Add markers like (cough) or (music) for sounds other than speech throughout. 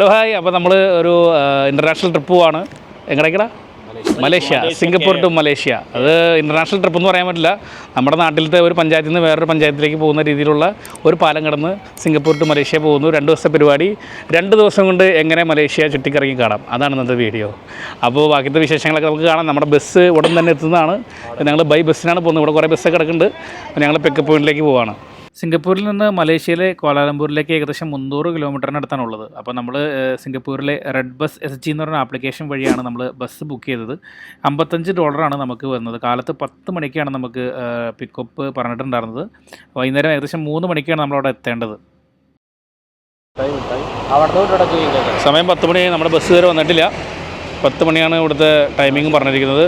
Hello hi അപ്പോൾ നമ്മൾ ഒരു ഇന്റർനാഷണൽ ട്രിപ്പ് പോവാണ്. എങ്ങടേക്കടാ? മലേഷ്യ. Singapore to Malaysia. അത് ഇന്റർനാഷണൽ ട്രിപ്പ് എന്ന് പറയാൻ പറ്റില്ല. നമ്മുടെ നാട്ടിലത്തെ ഒരു പഞ്ചായത്തിൽ നിന്ന് വേറൊരു പഞ്ചായത്തിലേക്ക് പോകുന്ന രീതിയിലുള്ള ഒരു പാലം കടന്ന് സിംഗപ്പൂർ ടു മലേഷ്യ പോകുന്നു. രണ്ട് ദിവസത്തെ പരിപാടി. രണ്ട് ദിവസം കൊണ്ട് എങ്ങനെ മലേഷ്യ ചുറ്റിക്കറങ്ങി കാണാം? അതാണ് ഇന്നത്തെ വീഡിയോ. അപ്പോൾ ബാക്കിയത്തെ വിശേഷങ്ങളൊക്കെ നമുക്ക് കാണാം. നമ്മുടെ ബസ് ഉടൻ തന്നെ എത്തുന്നതാണ്. ഞങ്ങൾ ബൈ ബസ്സിനാണ് പോകുന്നത്. ഇവിടെ കുറേ ബസ്സൊക്കെ കിടക്കുന്നുണ്ട്. ഞങ്ങൾ പിക്കപ്പ് പോയിന്റിലേക്ക് പോവാണ്. സിംഗപ്പൂരിൽ നിന്ന് മലേഷ്യയിലെ കോലാലംപൂരിലേക്ക് ഏകദേശം മുന്നൂറ് കിലോമീറ്ററിനടുത്താണുള്ളത് അപ്പോൾ നമ്മൾ സിംഗപ്പൂരിലെ റെഡ് ബസ് എസ് ജി എന്ന് പറയുന്ന ആപ്ലിക്കേഷൻ വഴിയാണ് നമ്മൾ ബസ് ബുക്ക് ചെയ്തത്. അമ്പത്തഞ്ച് ഡോളറാണ് നമുക്ക് വരുന്നത്. കാലത്ത് പത്ത് മണിക്കാണ് നമുക്ക് പിക്കപ്പ് പറഞ്ഞിട്ടുണ്ടായിരുന്നത്. വൈകുന്നേരം ഏകദേശം മൂന്ന് മണിക്കാണ് നമ്മളവിടെ എത്തേണ്ടത്. സമയം പത്ത് മണി നമ്മുടെ ബസ് വരെ വന്നിട്ടില്ല. പത്ത് മണിയാണ് ഇവിടുത്തെ ടൈമിംഗ് പറഞ്ഞിരിക്കുന്നത്.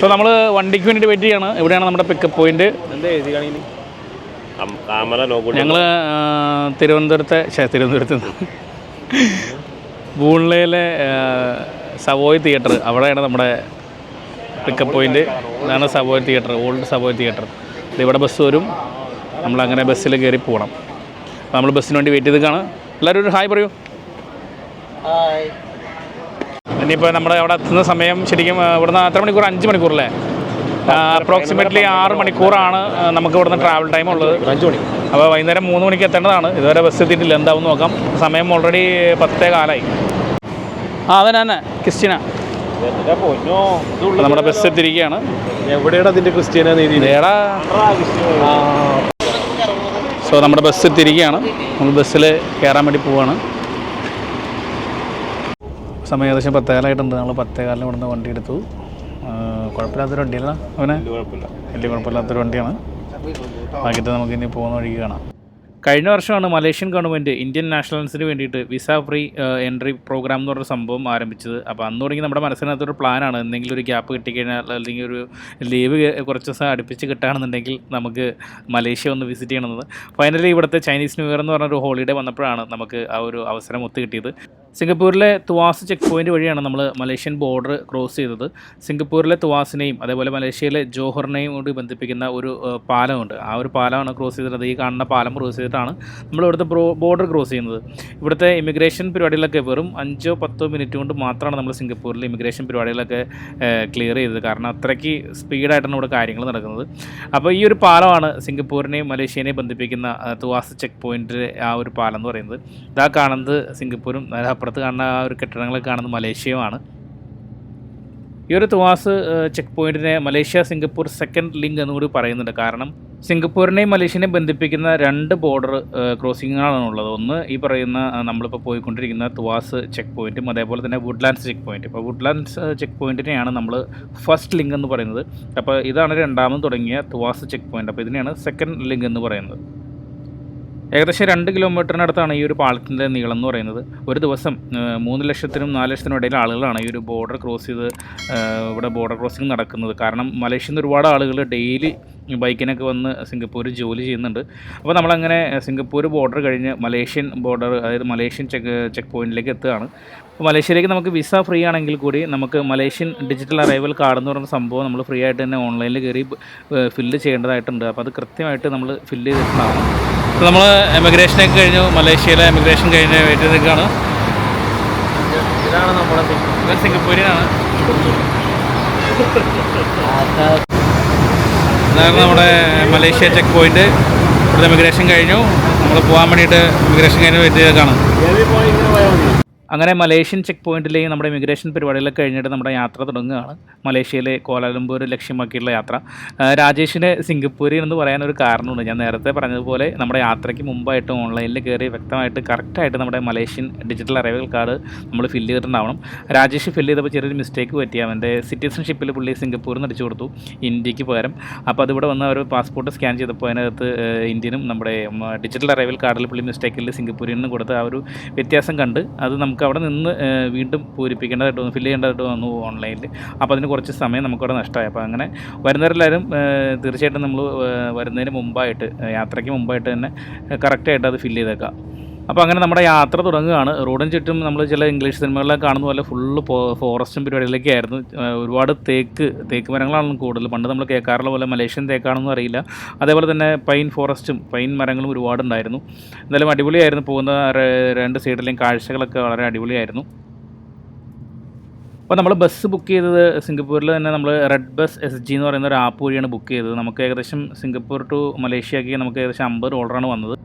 സോ നമ്മൾ വണ്ടിക്ക് വേണ്ടിയിട്ട് വെയിറ്റ് ചെയ്യാണ്. ഇവിടെയാണ് നമ്മുടെ പിക്കപ്പ് പോയിന്റ് എന്താ എഴുതി കാണിക്കുന്നത് ഞങ്ങൾ തിരുവനന്തപുരത്തെ ശേ തിരുവനന്തപുരത്ത് നിന്ന്. ബൂൺലയിലെ സവോയ് തിയേറ്റർ. അവിടെയാണ് നമ്മുടെ പിക്കപ്പ് പോയിന്റ് ഇതാണ് Savoy theatre old Savoy theatre. ഇവിടെ ബസ് വരും. നമ്മളങ്ങനെ ബസ്സിൽ കയറി പോകണം അപ്പോൾ നമ്മൾ ബസ്സിന് വേണ്ടി വെയിറ്റ് ചെയ്ത് കാണാം. എല്ലാവരും ഒരു ഹായ് പറയൂ. ഇനിയിപ്പോൾ നമ്മുടെ അവിടെ എത്തുന്ന സമയം ശരിക്കും ഇവിടുന്ന് എത്ര മണിക്കൂർ? അഞ്ച് മണിക്കൂറല്ലേ അപ്രോക്സിമേറ്റ്ലി ആറ് മണിക്കൂറാണ് നമുക്ക് ഇവിടുന്ന് ട്രാവൽ ടൈം ഉള്ളത്. അഞ്ച് മണി. അപ്പോൾ വൈകുന്നേരം മൂന്ന് മണിക്ക് എത്തേണ്ടതാണ്. ഇതുവരെ ബസ് എത്തിയിട്ടില്ല. എന്താവും നോക്കാം. സമയം ഓൾറെഡി പത്തേ കാലായി. ആ അതന്നെ തന്നെ ക്രിസ്റ്റീന നമ്മുടെ ബസ് എത്തിയിരിക്കുകയാണ്. എവിടെയാണ് ക്രിസ്റ്റീന സോ നമ്മുടെ ബസ് എത്തിയിരിക്കുകയാണ്. നമ്മൾ ബസ്സിൽ കയറാൻ വേണ്ടി പോവാണ്. സമയം ഏകദേശം പത്തേകാലായിട്ടുണ്ട് നമ്മൾ പത്തേകാലിന് ഇവിടുന്ന് വണ്ടി എടുത്തു. കുഴപ്പമില്ലാത്തൊരു വണ്ടിയല്ല അവനെ? കുഴപ്പമില്ല. വലിയ കുഴപ്പമില്ലാത്തൊരു വണ്ടിയാണ്. ബാക്കിയിട്ട് നമുക്ക് ഇനി പോകുന്ന വഴിക്ക് കാണാം. കഴിഞ്ഞ വർഷമാണ് മലേഷ്യൻ ഗവൺമെന്റ് ഇന്ത്യൻ നാഷണൽസിന് വേണ്ടിയിട്ട് വിസ ഫ്രീ എൻട്രി പ്രോഗ്രാം എന്ന് പറഞ്ഞ സംഭവം ആരംഭിച്ചത്. അപ്പോൾ അന്ന് തുടങ്ങി നമ്മുടെ മനസ്സിനകത്തൊരു പ്ലാനാണ് എന്തെങ്കിലും ഒരു ഗ്യാപ്പ് കിട്ടിക്കഴിഞ്ഞാൽ അല്ലെങ്കിൽ ഒരു ലീവ് കുറച്ച് ദിവസം അടുപ്പിച്ച് കിട്ടുകയാണെന്നുണ്ടെങ്കിൽ നമുക്ക് മലേഷ്യ ഒന്ന് വിസിറ്റ് ചെയ്യണമെന്ന്. ഫൈനലി ഇവിടുത്തെ ചൈനീസ് ന്യൂ ഇയർ എന്ന് പറഞ്ഞൊരു ഹോളിഡേ വന്നപ്പോഴാണ് നമുക്ക് ആ ഒരു അവസരം ഒത്തു കിട്ടിയത് സിംഗപ്പൂരിലെ തുവാസ് ചെക്ക് പോയിന്റ് വഴിയാണ് നമ്മൾ മലേഷ്യൻ ബോർഡർ ക്രോസ് ചെയ്തത്. സിംഗപ്പൂരിലെ തുവാസിനെയും അതേപോലെ മലേഷ്യയിലെ ജോഹറിനെയും കൂടി ബന്ധിപ്പിക്കുന്ന ഒരു പാലമുണ്ട്. ആ ഒരു പാലമാണ് ക്രോസ് ചെയ്തിരുന്നത് ഈ കാണുന്ന പാലം ക്രോസ് ചെയ്തിട്ടാണ് നമ്മൾ ഇവിടുത്തെ ബോർഡർ ക്രോസ് ചെയ്യുന്നത്. ഇവിടുത്തെ ഇമിഗ്രേഷൻ പരിപാടികളൊക്കെ വെറും അഞ്ചോ പത്തോ മിനിറ്റ് കൊണ്ട് മാത്രമാണ് നമ്മൾ സിംഗപ്പൂരിൽ ഇമിഗ്രേഷൻ പരിപാടികളൊക്കെ ക്ലിയർ ചെയ്തത്. കാരണം അത്രയ്ക്ക് സ്പീഡായിട്ടാണ് ഇവിടെ കാര്യങ്ങൾ നടക്കുന്നത്. അപ്പോൾ ഈ ഒരു പാലമാണ് സിംഗപ്പൂരിനെയും മലേഷ്യനെയും ബന്ധിപ്പിക്കുന്ന തുവാസ് ചെക്ക് പോയിന്റ് ആ ഒരു പാലം എന്ന് പറയുന്നത്. ഇതാ കാണുന്നത് സിംഗപ്പൂരും അപ്പുറത്ത് കാണുന്ന ആ ഒരു കെട്ടിടങ്ങളൊക്കെ കാണുന്നത് മലേഷ്യയുമാണ്. ഈ ഒരു തുവാസ് ചെക്ക് പോയിന്റിനെ മലേഷ്യ സിംഗപ്പൂർ സെക്കൻഡ് ലിങ്ക് എന്നുകൂടി പറയുന്നുണ്ട്. കാരണം സിംഗപ്പൂരിനെയും മലേഷ്യനെയും ബന്ധിപ്പിക്കുന്ന രണ്ട് ബോർഡർ ക്രോസിങ്ങുകളാണ് ഉള്ളത് ഒന്ന് ഈ പറയുന്ന നമ്മളിപ്പോൾ പോയിക്കൊണ്ടിരിക്കുന്ന തുവാസ് ചെക്ക് പോയിന്റും അതേപോലെ തന്നെ വുഡ്ലാൻഡ്സ് ചെക്ക് പോയിന്റ് ഇപ്പോൾ വുഡ്ലാൻഡ്സ് ചെക്ക് പോയിന്റിനെയാണ് നമ്മൾ ഫസ്റ്റ് ലിങ്ക് എന്ന് പറയുന്നത്. അപ്പോൾ ഇതാണ് രണ്ടാമത് തുടങ്ങിയ തുവാസ് ചെക്ക് പോയിന്റ് അപ്പോൾ ഇതിനെയാണ് സെക്കൻഡ് ലിങ്ക് എന്ന് പറയുന്നത്. ഏകദേശം രണ്ട് കിലോമീറ്ററിനടുത്താണ് ഈ ഒരു പാളത്തിന്റെ നീളം എന്ന് പറയുന്നത്. ഒരു ദിവസം മൂന്ന് ലക്ഷത്തിനും നാല് ലക്ഷത്തിനും ഇടയിൽ ആളുകളാണ് ഈ ഒരു ബോർഡർ ക്രോസ് ചെയ്ത് ഇവിടെ ബോർഡർ ക്രോസിംഗ് നടക്കുന്നത്. കാരണം മലേഷ്യയിൽ നിന്ന് ഒരുപാട് ആളുകൾ ഡെയിലി ബൈക്കിനൊക്കെ വന്ന് സിംഗപ്പൂർ ജോലി ചെയ്യുന്നുണ്ട്. അപ്പോൾ നമ്മളങ്ങനെ സിംഗപ്പൂർ ബോർഡർ കഴിഞ്ഞ് മലേഷ്യൻ ബോർഡർ അതായത് മലേഷ്യൻ ചെക്ക് ചെക്ക് പോയിന്റിലേക്ക് എത്തുകയാണ്. അപ്പോൾ മലേഷ്യയിലേക്ക് നമുക്ക് വിസ ഫ്രീ ആണെങ്കിൽ കൂടി നമുക്ക് മലേഷ്യൻ ഡിജിറ്റൽ അറൈവൽ കാർഡ് എന്ന് പറയുന്ന സംഭവം നമ്മൾ ഫ്രീ ആയിട്ട് തന്നെ ഓൺലൈനിൽ കയറി ഫില്ല് ചെയ്യേണ്ടതായിട്ടുണ്ട്. അപ്പോൾ അത് കൃത്യമായിട്ട് നമ്മൾ ഫില്ല് ചെയ്തിട്ടുണ്ടാവണം അപ്പോൾ നമ്മൾ എമിഗ്രേഷനൊക്കെ കഴിഞ്ഞു മലേഷ്യയിലെ എമിഗ്രേഷൻ കഴിഞ്ഞ് വെയിറ്റ് നിൽക്കുകയാണ് ഇതാണ് നമ്മുടെ സിംഗപ്പൂരിനാണ് (laughs) ഇതാണ് നമ്മുടെ മലേഷ്യ ചെക്ക് പോയിന്റ് ഇവിടുത്തെ ഇമിഗ്രേഷൻ കഴിഞ്ഞു. നമ്മൾ പോകാൻ വേണ്ടിയിട്ട് ഇമിഗ്രേഷൻ കഴിഞ്ഞ് വെയിറ്റ് അങ്ങനെ മലേഷ്യൻ ചെക്ക് പോയിന്റിലെയും നമ്മുടെ ഇമിഗ്രേഷൻ പരിപാടികളൊക്കെ കഴിഞ്ഞിട്ട് നമ്മുടെ യാത്ര തുടങ്ങുകയാണ്. മലേഷ്യയിലെ കോലാലംപൂർ ലക്ഷ്യമാക്കിയുള്ള യാത്ര. രാജേഷിനെ സിംഗപ്പൂരിൽ എന്ന് ഒരു കാരണമുണ്ട്. ഞാൻ നേരത്തെ പറഞ്ഞതുപോലെ നമ്മുടെ യാത്രയ്ക്ക് മുമ്പായിട്ട് ഓൺലൈനിൽ കയറി വ്യക്തമായിട്ട് കറക്റ്റായിട്ട് നമ്മുടെ മലേഷ്യൻ ഡിജിറ്റൽ അറൈവൽ കാർഡ് നമ്മൾ ഫില്ല് ചെയ്തിട്ടുണ്ടാവണം. രാജേഷ് ഫില്ല് ചെയ്തപ്പോൾ ചെറിയൊരു മിസ്റ്റേക്ക് പറ്റി. അവന്റെ സിറ്റിസൺഷിപ്പിൽ പുള്ളി സിംഗപ്പൂരിൽ നിന്ന് അടിച്ചു കൊടുത്തു ഇന്ത്യയ്ക്ക് പകരം. അപ്പോൾ അതിവിടെ വന്ന് ഒരു പാസ്പോർട്ട് സ്കാൻ ചെയ്തപ്പോൾ അതിനകത്ത് ഇന്ത്യനും നമ്മുടെ ഡിജിറ്റൽ അറൈവൽ കാർഡിൽ പുള്ളി മിസ്റ്റേക്കിൽ സിംഗപ്പൂരിൽ നിന്ന് കൊടുത്ത ആ ഒരു വ്യത്യാസം കണ്ട് അത് നമുക്ക് അവിടെ നിന്ന് വീണ്ടും പൂരിപ്പിക്കേണ്ടതായിട്ട് വന്നു ഫില്ല് ചെയ്യേണ്ടതായിട്ട് വന്നു ഓൺലൈനിൽ അപ്പോൾ അതിന് കുറച്ച് സമയം നമുക്കവിടെ നഷ്ടമായി. അപ്പോൾ അങ്ങനെ വരുന്നവരെല്ലാവരും തീർച്ചയായിട്ടും നമ്മൾ വരുന്നതിന് മുമ്പായിട്ട് യാത്രയ്ക്ക് മുമ്പായിട്ട് തന്നെ കറക്റ്റായിട്ട് അത് ഫില്ല് ചെയ്തേക്കാം. അപ്പോൾ അങ്ങനെ നമ്മുടെ യാത്ര തുടങ്ങുകയാണ്. റോഡിന് ചുറ്റും നമ്മൾ ചില ഇംഗ്ലീഷ് സിനിമകളിലൊക്കെ കാണുന്ന പോലെ ഫുള്ള് ഫോറസ്റ്റും പരിപാടികളിലേക്കായിരുന്നു. ഒരുപാട് തേക്ക് തേക്ക് മരങ്ങളാണ് കൂടുതൽ. പണ്ട് നമ്മൾ കേൾക്കാറുള്ള പോലെ മലേഷ്യൻ തേക്കാണെന്നും അറിയില്ല. അതേപോലെ തന്നെ പൈൻ ഫോറസ്റ്റും പൈൻ മരങ്ങളും ഒരുപാടുണ്ടായിരുന്നു. എന്തായാലും അടിപൊളിയായിരുന്നു. പോകുന്ന രണ്ട് സൈഡിലെയും കാഴ്ചകളൊക്കെ വളരെ അടിപൊളിയായിരുന്നു. അപ്പോൾ നമ്മൾ ബസ് ബുക്ക് ചെയ്തത് സിംഗപ്പൂരിൽ തന്നെ നമ്മൾ റെഡ് ബസ് എസ് ജി എന്ന് പറയുന്ന ഒരു ആപ്പ് വഴിയാണ് ബുക്ക് ചെയ്തത്. നമുക്ക് ഏകദേശം സിംഗപ്പൂർ ടു മലേഷ്യക്ക് നമുക്ക് ഏകദേശം അമ്പത് ഡോളറാണ് വന്നത്.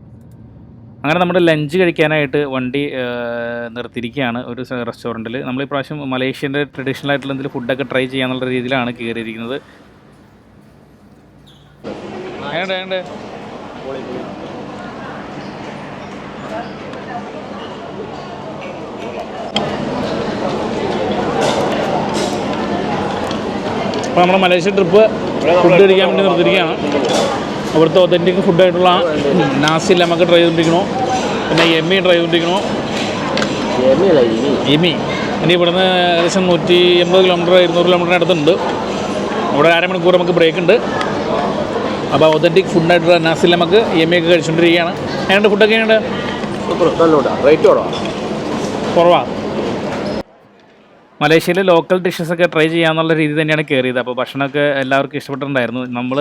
അങ്ങനെ നമ്മുടെ ലഞ്ച് കഴിക്കാനായിട്ട് വണ്ടി നിർത്തിയിരിക്കുകയാണ് ഒരു റെസ്റ്റോറന്റിൽ നമ്മൾ ഈ പ്രാവശ്യം മലേഷ്യന്റെ ട്രഡീഷണൽ ആയിട്ടുള്ള എന്തെങ്കിലും ഫുഡൊക്കെ ട്രൈ ചെയ്യാന്നുള്ള രീതിയിലാണ് കയറിയിരിക്കുന്നത്. അപ്പോൾ നമ്മുടെ മലേഷ്യ ട്രിപ്പ് ഫുഡ് കഴിക്കാൻ വേണ്ടി നിർത്തിയിരിക്കുകയാണ്. അവിടുത്തെ ഒത്തന്റിക് ഫുഡായിട്ടുള്ള നാസി നമുക്ക് ട്രൈ ചെയ്തുകൊണ്ടിരിക്കണോ പിന്നെ എമ്മി ഡ്രൈവ് ചെയ്തുകൊണ്ടിരിക്കണോ എമി ഇനി ഇവിടുന്ന് ഏകദേശം നൂറ്റി എൺപത് കിലോമീറ്റർ ഇരുന്നൂറ് കിലോമീറ്ററിന് അടുത്തുണ്ട്. ഇവിടെ അരമണിക്കൂർ നമുക്ക് ബ്രേക്ക് ഉണ്ട്. അപ്പോൾ ഒത്തന്റിക് ഫുഡായിട്ടുള്ള നാസിൽ നമുക്ക് എമ്മിയൊക്കെ കഴിച്ചുകൊണ്ടിരിക്കുകയാണ് എങ്ങനെയുണ്ട് ഫുഡൊക്കെ എങ്ങനെയുണ്ട്? കുറവാ? കുറവാണ് മലേഷ്യയിലെ ലോക്കൽ ഡിഷസ് ഒക്കെ ട്രൈ ചെയ്യാന്നുള്ള രീതി തന്നെയാണ് കയറിയത് അപ്പോൾ ഭക്ഷണമൊക്കെ എല്ലാവർക്കും ഇഷ്ടപ്പെട്ടിട്ടുണ്ടായിരുന്നു. നമ്മൾ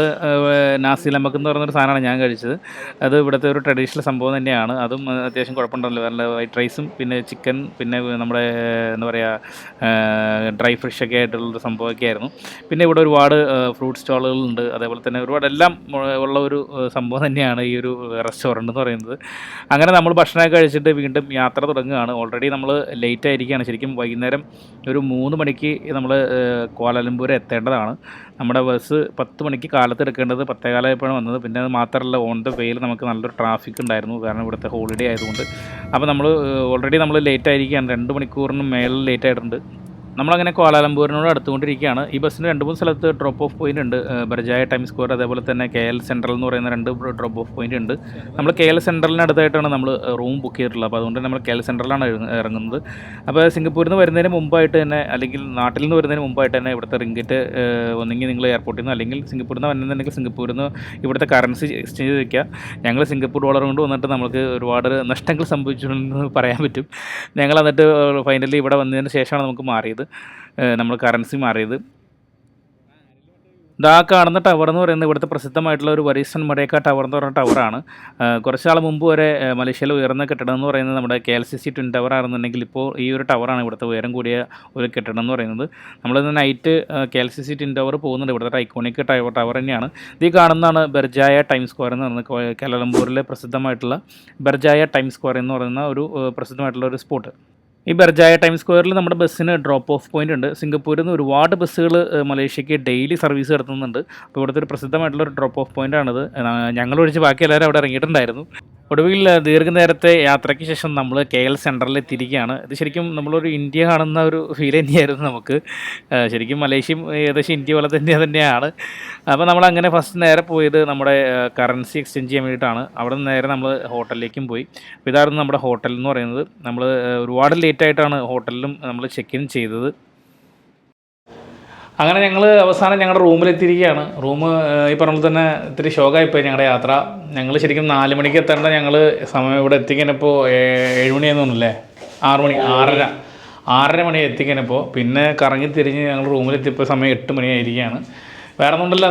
നാസി ലമ്മക്ക് എന്ന് പറയുന്നൊരു സാധനമാണ് ഞാൻ കഴിച്ചത്. അത് ഇവിടുത്തെ ഒരു ട്രഡീഷണൽ സംഭവം തന്നെയാണ്. അതും അത്യാവശ്യം കുഴപ്പമുണ്ടല്ലോ. നല്ല വൈറ്റ് റൈസും പിന്നെ ചിക്കൻ പിന്നെ നമ്മുടെ എന്താ പറയുക ഡ്രൈ ഫ്രഷ് ഒക്കെ ആയിട്ടുള്ളൊരു സംഭവമൊക്കെ ആയിരുന്നു. പിന്നെ ഇവിടെ ഒരുപാട് ഫ്രൂട്ട് സ്റ്റാളുകളുണ്ട് അതേപോലെ തന്നെ ഒരുപാട് എല്ലാം ഉള്ള ഒരു സംഭവം തന്നെയാണ് ഈ ഒരു റെസ്റ്റോറന്റ് എന്ന് പറയുന്നത്. അങ്ങനെ നമ്മൾ ഭക്ഷണമൊക്കെ കഴിച്ചിട്ട് വീണ്ടും യാത്ര തുടങ്ങുകയാണ്. ഓൾറെഡി നമ്മൾ ലേറ്റ് ആയിരിക്കുകയാണ്. ശരിക്കും വൈകുന്നേരം ഒരു മൂന്ന് മണിക്ക് നമ്മൾ കോലാലംപൂർ എത്തേണ്ടതാണ്. നമ്മുടെ ബസ് പത്ത് മണിക്ക് കാലത്ത് എടുക്കേണ്ടത് പത്തേകാലമായപ്പോഴാണ് വന്നത്. പിന്നെ അത് മാത്രമല്ല ഓൺ ദ വേയിൽ നമുക്ക് നല്ലൊരു ട്രാഫിക് ഉണ്ടായിരുന്നു. കാരണം ഇവിടുത്തെ ഹോളിഡേ ആയതുകൊണ്ട്. അപ്പോൾ നമ്മൾ ഓൾറെഡി നമ്മൾ ലേറ്റ് ആയിരിക്കുകയാണ്. രണ്ട് മണിക്കൂറിന് മേളിൽ ലേറ്റ് ആയിട്ടുണ്ട്. നമ്മളങ്ങനെ കോലാലംപൂരിനോട് അടുത്തുകൊണ്ടിരിക്കുകയാണ്. ഈ ബസ്സിന് രണ്ട് മൂന്ന് സ്ഥലത്ത് ഡ്രോപ്പ് ഓഫ് പോയിന്റ് ഉണ്ട്. ബർജായ ടൈം സ്ക്വയർ അതേപോലെ തന്നെ കെ എൽ സെൻട്രൽ എന്ന് പറയുന്ന രണ്ട് ഡ്രോപ്പ് ഓഫ് പോയിന്റ് ഉണ്ട്. നമ്മൾ കെ എൽ സെൻട്രലിന് അടുത്തായിട്ടാണ് നമ്മൾ റൂം ബുക്ക് ചെയ്തിട്ടുള്ളത്. അപ്പോൾ അതുകൊണ്ട് നമ്മൾ കെ എൽ സെൻട്രലാണ് ഇറങ്ങുന്നത്. അപ്പോൾ സിംഗപ്പൂരിൽ നിന്ന് വരുന്നതിന് മുമ്പായിട്ട് തന്നെ അല്ലെങ്കിൽ നാട്ടിൽ നിന്ന് വരുന്നതിന് മുമ്പായിട്ട് തന്നെ ഇവിടുത്തെ റിംഗറ്റ് ഒന്നെങ്കിൽ നിങ്ങൾ എയർപോർട്ടിൽ നിന്ന് അല്ലെങ്കിൽ സിംഗപ്പൂരിൽ നിന്ന് വരുന്നുണ്ടെങ്കിൽ സിംഗപ്പൂരിൽ നിന്ന് ഇവിടുത്തെ കറൻസി എക്സ്ചേഞ്ച് ചെയ്ത് വെക്കുക. ഞങ്ങൾ സിംഗപ്പൂർ ഡോളർ കൊണ്ട് വന്നിട്ട് നമുക്ക് ഒരുപാട് നഷ്ടങ്ങൾ സംഭവിച്ചിട്ടുണ്ടെന്ന് പറയാൻ പറ്റും. ഞങ്ങൾ എന്നിട്ട് ഫൈനലി ഇവിടെ വന്നതിന് ശേഷമാണ് നമുക്ക് മാറിയത്. നമ്മൾ കറൻസി മാറിയത്. ഇതാ കാണുന്ന ടവർ എന്ന് പറയുന്നത് ഇവിടുത്തെ പ്രസിദ്ധമായിട്ടുള്ള ഒരു വരീസൺ മരേക്ക ടവർ എന്ന് പറയുന്ന ടവറാണ് കുറച്ച് നാൾ മുമ്പ് വരെ മലേഷ്യയിൽ ഉയർന്ന കെട്ടിടം എന്ന് പറയുന്നത് നമ്മുടെ K L C C twin tower ആണെന്നുണ്ടെങ്കിൽ ഇപ്പോൾ ഈ ഒരു ടവറാണ് ഇവിടുത്തെ ഉയരം കൂടിയ ഒരു കെട്ടിടം എന്ന് പറയുന്നത്. നമ്മളിന്ന് night K L C C twin tower പോകുന്നുണ്ട്. ഇവിടുത്തെ ഐക്കോണിക് ടവർ ടവർ തന്നെയാണ്. ഇത് കാണുന്നതാണ് ബെർജായ ടൈം സ്ക്വയർ എന്ന് പറയുന്നത് കലലമ്പൂരിലെ പ്രസിദ്ധമായിട്ടുള്ള ബെർജായ ടൈം സ്ക്വയർ എന്ന് പറയുന്ന ഒരു പ്രസിദ്ധമായിട്ടുള്ള ഒരു സ്പോട്ട് ഈ ബർജായ ടൈം സ്ക്വയറിൽ നമ്മുടെ ബസ്സിന് ഡ്രോപ്പ് ഓഫ് പോയിന്റ് ഉണ്ട്. സിംഗപ്പൂരിൽ നിന്ന് ഒരുപാട് ബസ്സുകൾ മലേഷ്യക്ക് ഡെയിലി സർവീസ് നടത്തുന്നുണ്ട്. അപ്പോൾ ഇവിടുത്തെ ഒരു പ്രസിദ്ധമായിട്ടുള്ള ഒരു ഡ്രോപ്പ് ഓഫ് ആ, ഞങ്ങൾ ഒഴിച്ച് ബാക്കി എല്ലാവരും അവിടെ ഇറങ്ങിയിട്ടുണ്ടായിരുന്നു. ഒടുവിൽ ദീർഘനേരത്തെ യാത്രയ്ക്ക് ശേഷം നമ്മൾ കെ എൽ സെന്ററിൽ എത്തിയിരിക്കുകയാണ്. ഇത് ശരിക്കും നമ്മളൊരു ഇന്ത്യ കാണുന്ന ഒരു ഫീൽ തന്നെയായിരുന്നു നമുക്ക്. ശരിക്കും മലേഷ്യയും ഏകദേശം ഇന്ത്യ പോലെ തന്നെ തന്നെയാണ്. അപ്പോൾ നമ്മൾ അങ്ങനെ ഫസ്റ്റ് നേരെ പോയത് നമ്മുടെ കറൻസി എക്സ്ചേഞ്ച് ചെയ്യാൻ വേണ്ടിയിട്ടാണ്. അവിടെ നിന്ന് നേരെ നമ്മൾ ഹോട്ടലിലേക്കും പോയി. അപ്പോൾ ഇതായിരുന്നു നമ്മുടെ ഹോട്ടൽ എന്ന് പറയുന്നത്. നമ്മൾ ഒരുപാട് ലേറ്റ് ആയിട്ടാണ് ഹോട്ടലിലും നമ്മൾ ചെക്ക് ഇൻ ചെയ്തത്. അങ്ങനെ ഞങ്ങൾ അവസാനം ഞങ്ങളുടെ റൂമിലെത്തിയിരിക്കുകയാണ് റൂം ഈ പറഞ്ഞ തന്നെ ഇത്തിരി ഷോക്കായിപ്പോയി ഞങ്ങളുടെ യാത്ര. ഞങ്ങൾ ശരിക്കും നാല് മണിക്ക് എത്തേണ്ട ഞങ്ങൾ സമയം ഇവിടെ എത്തിക്കാനിപ്പോൾ ഏഴ് മണിയെന്ന് തോന്നുന്നില്ലേ? ആറ് മണി ആറര. ആറര മണി എത്തിക്കാനിപ്പോൾ പിന്നെ കറങ്ങി തിരിഞ്ഞ് ഞങ്ങൾ റൂമിലെത്തിയപ്പോൾ സമയം എട്ട് മണിയായിരിക്കുകയാണ് വേറെ ഒന്നുമില്ല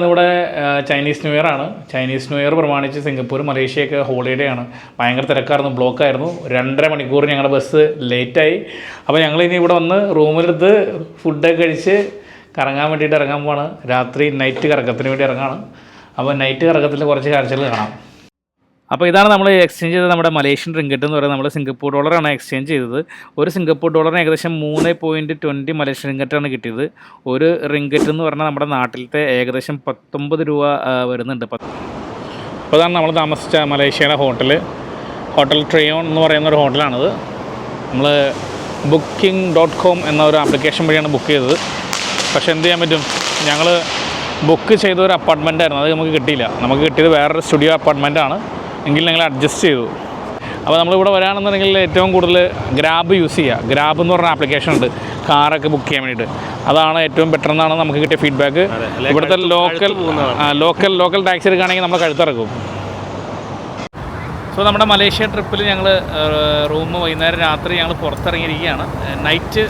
ആ, ചൈനീസ് ന്യൂ ഇയർ ആണ്. ചൈനീസ് ന്യൂ ഇയർ പ്രമാണിച്ച് സിംഗപ്പൂർ മലേഷ്യയൊക്കെ ഹോളിഡേ ആണ്. ഭയങ്കര തിരക്കായിരുന്നു ബ്ലോക്കായിരുന്നു. രണ്ടര മണിക്കൂർ ഞങ്ങളുടെ ബസ് ലേറ്റായി അപ്പോൾ ഞങ്ങൾ ഇനി ഇവിടെ വന്ന് റൂമിലെടുത്ത് ഫുഡൊക്കെ കഴിച്ച് കറങ്ങാൻ വേണ്ടിയിട്ട് ഇറങ്ങാൻ പോവാണ്. രാത്രി നൈറ്റ് കറക്കത്തിന് വേണ്ടി ഇറങ്ങാണ്. അപ്പോൾ നൈറ്റ് കറക്കത്തിൽ കുറച്ച് കാഴ്ചകൾ കാണാം. അപ്പോൾ ഇതാണ് നമ്മൾ എക്സ്ചേഞ്ച് ചെയ്തത് നമ്മുടെ മലേഷ്യൻ റിങ്കറ്റ് എന്ന് പറയുന്നത്. നമ്മൾ സിംഗപ്പൂർ ഡോളറാണ് എക്സ്ചേഞ്ച് ചെയ്തത്. ഒരു സിംഗപ്പൂർ ഡോളറിന് ഏകദേശം മൂന്ന് പോയിന്റ് ട്വന്റി മലേഷ്യൻ റിങ്കറ്റാണ് കിട്ടിയത്. ഒരു റിങ്കറ്റ് എന്ന് പറഞ്ഞാൽ നമ്മുടെ നാട്ടിലത്തെ ഏകദേശം പത്തൊമ്പത് രൂപ വരുന്നുണ്ട്. അപ്പോൾ അതാണ് നമ്മൾ താമസിച്ച മലേഷ്യയിലെ ഹോട്ടൽ ഹോട്ടൽ ട്രിയോൺ എന്ന് പറയുന്ന ഒരു ഹോട്ടലാണിത് നമ്മൾ ബുക്കിംഗ് ഡോട്ട് കോം എന്ന ഒരു ആപ്ലിക്കേഷൻ വഴിയാണ് ബുക്ക് ചെയ്തത്. പക്ഷേ എന്ത് ചെയ്യാൻ പറ്റും? ഞങ്ങൾ ബുക്ക് ചെയ്ത ഒരു അപ്പാർട്ട്മെന്റ് ആയിരുന്നു. അത് നമുക്ക് കിട്ടിയില്ല. നമുക്ക് കിട്ടിയത് വേറൊരു സ്റ്റുഡിയോ അപ്പാർട്ട്മെന്റ് ആണ്. എങ്കിൽ ഞങ്ങൾ അഡ്ജസ്റ്റ് ചെയ്തു. അപ്പോൾ നമ്മളിവിടെ വരാണെന്നുണ്ടെങ്കിൽ ഏറ്റവും കൂടുതൽ ഗ്രാബ് യൂസ് ചെയ്യുക. ഗ്രാബ് എന്ന് പറഞ്ഞ ആപ്ലിക്കേഷൻ ഉണ്ട്. കാറൊക്കെ ബുക്ക് ചെയ്യാൻ വേണ്ടിയിട്ട്. അതാണ് ഏറ്റവും ബെറ്റർ എന്നാണ് നമുക്ക് കിട്ടിയ ഫീഡ്ബാക്ക് ഇവിടുത്തെ ലോക്കൽ ലോക്കൽ ലോക്കൽ ടാക്സി എടുക്കുകയാണെങ്കിൽ നമ്മൾ കഴുത്തിറക്കും സോ നമ്മുടെ മലേഷ്യ ട്രിപ്പിൽ ഞങ്ങൾ റൂം വൈകുന്നേരം രാത്രി ഞങ്ങൾ പുറത്തിറങ്ങിയിരിക്കുകയാണ്. Night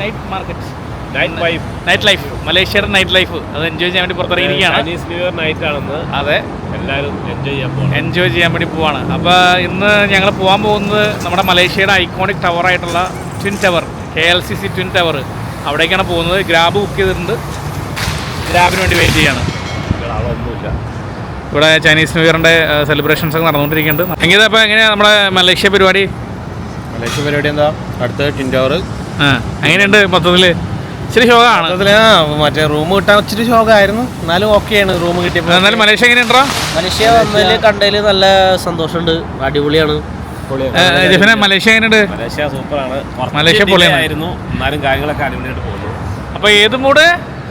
night market night life night life മലേഷ്യയുടെ night life അത് എൻജോയ് ചെയ്യാൻ വേണ്ടി പുറത്തിറങ്ങിയിരിക്കുകയാണ്. ചൈനീസ് ന്യൂ ഇയർ നൈറ്റ് ആണെന്ന് അതെ. എല്ലാവരും എൻജോയ് ചെയ്യാൻ എൻജോയ് ചെയ്യാൻ വേണ്ടി പോവാണ്. അപ്പോൾ ഇന്ന് ഞങ്ങൾ പോകാൻ പോകുന്നത് നമ്മുടെ മലേഷ്യയുടെ ഐക്കോണിക് ടവർ ആയിട്ടുള്ള twin tower K L C C twin tower അവിടേക്കാണ് പോകുന്നത്. ഗ്രാബ് ബുക്ക് ചെയ്തിട്ടുണ്ട്. ഗ്രാബിന് വേണ്ടി വെയിറ്റ് ചെയ്യാണ്. ഇവിടെ ചൈനീസ് ന്യൂ ഇയറിന്റെ സെലിബ്രേഷൻസ് ഒക്കെ നടന്നുകൊണ്ടിരിക്കുന്നുണ്ട്. എങ്ങനെ അപ്പോൾ എങ്ങനെയാണ് നമ്മുടെ മലേഷ്യ പരിപാടി? മലേഷ്യ പരിപാടി എന്താ? അടുത്ത ടവർ ആ എങ്ങനെയുണ്ട് മൊത്തത്തിൽ ഇച്ചിരി ശോകമാണ് മറ്റേ റൂം കിട്ടാൻ ഇച്ചിരി ശോകമായിരുന്നു എന്നാലും ഓക്കെയാണ് റൂം കിട്ടിയപ്പോൾ എന്നാലും മലേഷ്യ എങ്ങനെയുണ്ടോ? മലേഷ്യ വന്നതിൽ കണ്ടതിൽ നല്ല സന്തോഷമുണ്ട്. അടിപൊളിയാണ്. ജഫിനെ മലേഷ്യ എങ്ങനെയുണ്ട്? മലേഷ്യ സൂപ്പറാണ്. മലേഷ്യ പൊളിയായിരുന്നു എന്നാലും കാര്യങ്ങളൊക്കെ അടിപൊളിയായിട്ട് പോകുന്നു. അപ്പൊ ഏത് മൂഡ്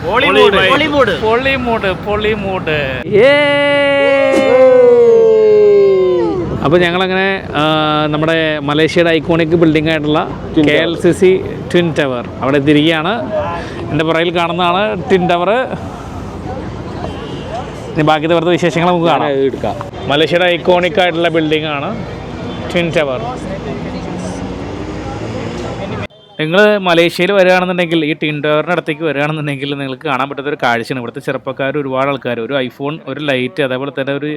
Hollywood. ഹോളിവുഡ്. പൊള്ളി മൂഡ് ഏ അപ്പോൾ ഞങ്ങളങ്ങനെ നമ്മുടെ മലേഷ്യയുടെ ഐക്കോണിക് ബിൽഡിംഗ് ആയിട്ടുള്ള K L C C twin tower അവിടെ എത്തിയിരിക്കുകയാണ് എന്റെ പുറകിൽ കാണുന്നതാണ് ട്വിൻ ടവർ ഇനി ബാക്കി വെറുതെ വിശേഷങ്ങൾ നമുക്ക് കാണാം. എടുക്കാം. മലേഷ്യയുടെ ഐക്കോണിക് ആയിട്ടുള്ള ബിൽഡിംഗ് ആണ് ട്വിൻ ടവർ നിങ്ങൾ മലേഷ്യയിൽ വരികയാണെന്നുണ്ടെങ്കിൽ ഈ ടിൻഡോറിന്റെ അടുത്തേക്ക് വരികയാണെന്നുണ്ടെങ്കിൽ നിങ്ങൾക്ക് കാണാൻ പറ്റുന്ന ഒരു കാഴ്ചയാണ്. ഇവിടുത്തെ ചെറുപ്പക്കാർ ഒരുപാട് ആൾക്കാർ ഒരു ഐഫോൺ ഒരു ലൈറ്റ് അതേപോലെ തന്നെ ഒരു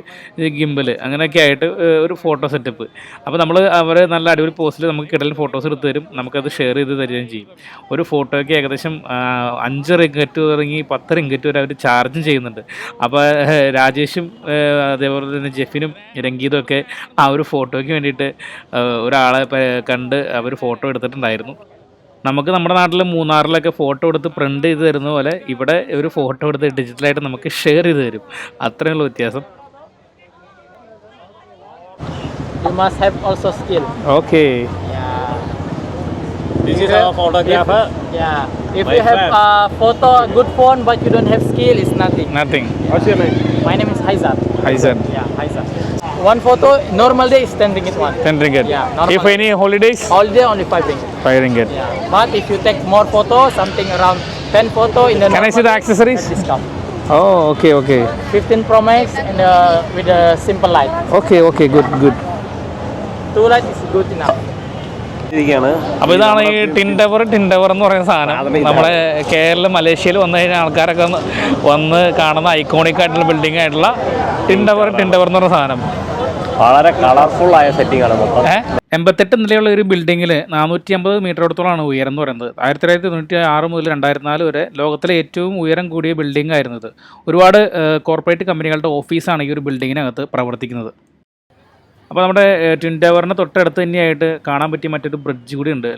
ഗിംബൽ അങ്ങനെയൊക്കെ ആയിട്ട് ഒരു ഫോട്ടോ സെറ്റപ്പ് അപ്പോൾ നമ്മൾ അവരെ നല്ല അടിപൊളി പോസ്റ്റിൽ നമുക്ക് കിടലിൽ ഫോട്ടോസ് എടുത്ത് തരും. നമുക്കത് ഷെയർ ചെയ്ത് തരികയും ചെയ്യും. ഒരു ഫോട്ടോയ്ക്ക് ഏകദേശം അഞ്ച് റിങ്കറ്റ് തുടങ്ങി പത്ത് റിങ്കറ്റ് വരെ അവർ ചാർജും ചെയ്യുന്നുണ്ട്. അപ്പോൾ രാജേഷും അതേപോലെ തന്നെ ജെഫിനും രംഗീതും ഒക്കെ ആ ഒരു ഫോട്ടോയ്ക്ക് വേണ്ടിയിട്ട് ഒരാളെ കണ്ട് അവർ ഫോട്ടോ എടുത്തിട്ടുണ്ടായിരുന്നു. നമുക്ക് നമ്മുടെ നാട്ടിൽ മൂന്നാറിലൊക്കെ ഫോട്ടോ എടുത്ത് പ്രിന്റ് ചെയ്ത് തരുന്ന പോലെ ഇവിടെ ഒരു ഫോട്ടോ എടുത്ത് ഡിജിറ്റലായിട്ട് നമുക്ക് ഷെയർ ചെയ്ത് തരും. അത്രയുള്ള വ്യത്യാസം. Okay one photo, normal day is 10 ringgit one. 10 ringgit. Yeah. normal If any holidays, Holiday only 5 ringgit. 5 ringgit. Yeah. But if you take more photo, something around 10 photo in the Can I see the accessories? Discount. Oh, okay, okay. 15 Pro Max and uh, with a simple light. Okay, okay, good, good. Two light is good enough. അപ്പോൾ ഇതാണ് ഈ ടിൻഡവർ ടിൻഡവർ എന്ന് പറയുന്ന സാധനം. നമ്മുടെ കേരളം മലേഷ്യയിൽ വന്നു കഴിഞ്ഞാൽ ആൾക്കാരൊക്കെ വന്ന് കാണുന്ന ഐക്കോണിക് ആയിട്ടുള്ള ബിൽഡിംഗ് ആയിട്ടുള്ള ടിൻഡവർ ടിൻഡവർ എന്ന് പറയുന്ന സാധനം. വളരെ കളർഫുൾ ആയ സെറ്റിംഗ് ആണ് മൊത്തം? എൺപത്തെട്ട് നിലയുള്ള ഒരു ബിൽഡിങ്ങിൽ നാനൂറ്റി അമ്പത് മീറ്ററോടത്തോളമാണ് ഉയരം എന്ന് പറയുന്നത്. ആയിരത്തി തൊള്ളായിരത്തി തൊണ്ണൂറ്റി ആറ് മുതൽ രണ്ടായിരത്തി നാല് വരെ ലോകത്തിലെ ഏറ്റവും ഉയരം കൂടിയ ബിൽഡിംഗ് ആയിരുന്നത്. ഒരുപാട് കോർപ്പറേറ്റ് കമ്പനികളുടെ ഓഫീസാണ് ഈ ഒരു ബിൽഡിങ്ങിനകത്ത് പ്രവർത്തിക്കുന്നത്. അപ്പോൾ നമ്മുടെ ട്വിൻ ടവറിന് തൊട്ടടുത്ത് തന്നെയായിട്ട് കാണാൻ പറ്റിയ മറ്റൊരു ബ്രിഡ്ജ് കൂടി ഉണ്ട്.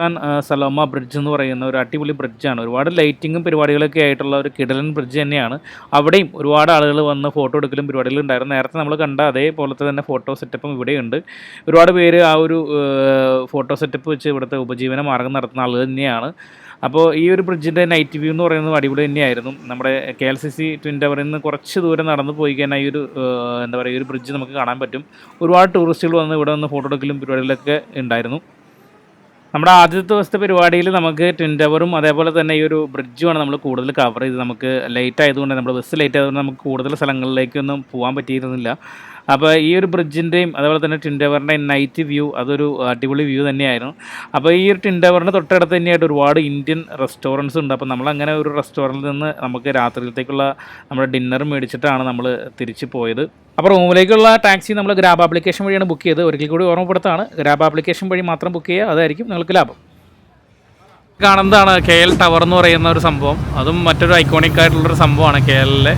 ഖാൻ സലോമ ബ്രിഡ്ജ് എന്ന് പറയുന്ന ഒരു അടിപൊളി ബ്രിഡ്ജാണ് ഒരുപാട് ലൈറ്റിങ്ങും പരിപാടികളൊക്കെ ആയിട്ടുള്ള ഒരു കിടലൻ ബ്രിഡ്ജ് തന്നെയാണ്. അവിടെയും ഒരുപാട് ആളുകൾ വന്ന് ഫോട്ടോ എടുക്കലും പരിപാടികളും ഉണ്ടായിരുന്നു. നേരത്തെ നമ്മൾ കണ്ട അതേപോലത്തെ തന്നെ ഫോട്ടോ സെറ്റപ്പും ഇവിടെയുണ്ട്. ഒരുപാട് പേര് ആ ഒരു ഫോട്ടോ സെറ്റപ്പ് വെച്ച് ഇവിടുത്തെ ഉപജീവന മാർഗം നടത്തുന്ന ആളുകൾ തന്നെയാണ്. അപ്പോൾ ഈ ഒരു ബ്രിഡ്ജിന്റെ നൈറ്റ് വ്യൂ എന്ന് പറയുന്നത് അടിപൊളി തന്നെയായിരുന്നു. നമ്മുടെ K L C C twin ടവറിൽ നിന്ന് കുറച്ച് ദൂരം നടന്ന് പോയി കഴിഞ്ഞാൽ ഈ ഒരു എന്താ പറയുക ഈ ഒരു ബ്രിഡ്ജ് നമുക്ക് കാണാൻ പറ്റും. ഒരുപാട് ടൂറിസ്റ്റുകൾ വന്ന് ഇവിടെ വന്ന് ഫോട്ടോ എടുക്കലും പരിപാടികളൊക്കെ ഉണ്ടായിരുന്നു. നമ്മുടെ ആദ്യത്തെ ദിവസത്തെ പരിപാടിയിൽ നമുക്ക് ട്വിൻ ടവറും അതേപോലെ തന്നെ ഈ ഒരു ബ്രിഡ്ജുമാണ് നമ്മൾ കൂടുതൽ കവർ ചെയ്ത് നമുക്ക് ലേറ്റ് ആയതുകൊണ്ട് നമ്മുടെ ബസ് ലേറ്റ് ആയതുകൊണ്ട് നമുക്ക് കൂടുതൽ സ്ഥലങ്ങളിലേക്കൊന്നും പോകാൻ പറ്റിയിരുന്നില്ല. അപ്പോൾ ഈ ഒരു ബ്രിഡ്ജിന്റെയും അതുപോലെ തന്നെ ടവറിന്റെയും നൈറ്റ് വ്യൂ അതൊരു അടിപൊളി വ്യൂ തന്നെയായിരുന്നു. അപ്പോൾ ഈ ഒരു ടിൻഡവറിന്റെ തൊട്ടടുത്ത് തന്നെയായിട്ട് ഒരുപാട് ഇന്ത്യൻ റെസ്റ്റോറന്റ്സ് ഉണ്ട്. അപ്പോൾ നമ്മളങ്ങനെ ഒരു റെസ്റ്റോറന്റിൽ നിന്ന് നമുക്ക് രാത്രിയിലത്തേക്കുള്ള നമ്മുടെ ഡിന്നർ മേടിച്ചിട്ടാണ് നമ്മൾ തിരിച്ചു പോയത്. അപ്പോൾ റൂമിലേക്കുള്ള ടാക്സി നമ്മൾ ഗ്രാബ് ആപ്ലിക്കേഷൻ വഴിയാണ് ബുക്ക് ചെയ്തത്. ഒരിക്കൽ കൂടി ഓർമ്മപ്പെടുത്താണ്. ഗ്രാബ് ആപ്ലിക്കേഷൻ വഴി മാത്രം ബുക്ക് ചെയ്യുക. അതായിരിക്കും നിങ്ങൾക്ക് ലാഭം. കാണുന്നതാണ് കെ എൽ ടവർ എന്ന് പറയുന്ന ഒരു സംഭവം. അതും മറ്റൊരു ഐക്കോണിക് ആയിട്ടുള്ളൊരു സംഭവമാണ് കെ എല്ലിലെ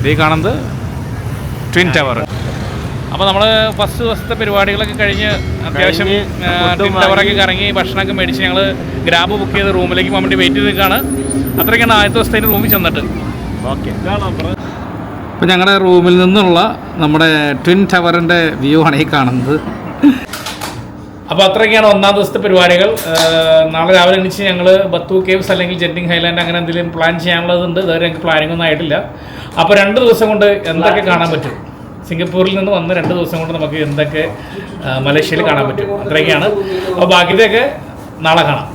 ഇത് കാണുന്നത്. ട്വിൻ ടവർ അപ്പോൾ നമ്മൾ ഫസ്റ്റ് ദിവസത്തെ പരിപാടികളൊക്കെ കഴിഞ്ഞ് അത്യാവശ്യം ട്വിൻ ടവറൊക്കെ കറങ്ങി ഭക്ഷണമൊക്കെ മേടിച്ച് ഞങ്ങൾ ഗ്രാബ് ബുക്ക് ചെയ്ത് റൂമിലേക്ക് പോകാൻ വേണ്ടി വെയിറ്റ് ചെയ്ത് നിൽക്കുകയാണ് അത്രയ്ക്കാണ് ആദ്യത്തെ ദിവസത്തെ റൂമിൽ ചെന്നിട്ട്. ഓക്കെ അപ്പോൾ ഞങ്ങളുടെ റൂമിൽ നിന്നുള്ള നമ്മുടെ ട്വിൻ ടവറിന്റെ വ്യൂ ആണ് ഈ കാണുന്നത്. അപ്പോൾ അത്രയൊക്കെയാണ് ഒന്നാം ദിവസത്തെ പരിപാടികൾ. നാളെ രാവിലെ എണീച്ച് ഞങ്ങൾ ബത്തു കേവ്സ് അല്ലെങ്കിൽ ജെറ്റിംഗ് ഹൈലാൻഡ് അങ്ങനെ എന്തെങ്കിലും പ്ലാൻ ചെയ്യാനുള്ളതുണ്ട്. ഇതുവരെ ഞങ്ങൾക്ക് പ്ലാനിംഗ് ഒന്നും ആയിട്ടില്ല. അപ്പോൾ രണ്ട് ദിവസം കൊണ്ട് എന്തൊക്കെ കാണാൻ പറ്റും? സിംഗപ്പൂരിൽ നിന്ന് വന്ന് രണ്ട് ദിവസം കൊണ്ട് നമുക്ക് എന്തൊക്കെ മലേഷ്യയിൽ കാണാൻ പറ്റും? അത്രയൊക്കെയാണ്. അപ്പോൾ ബാക്കിയൊക്കെ നാളെ കാണാം.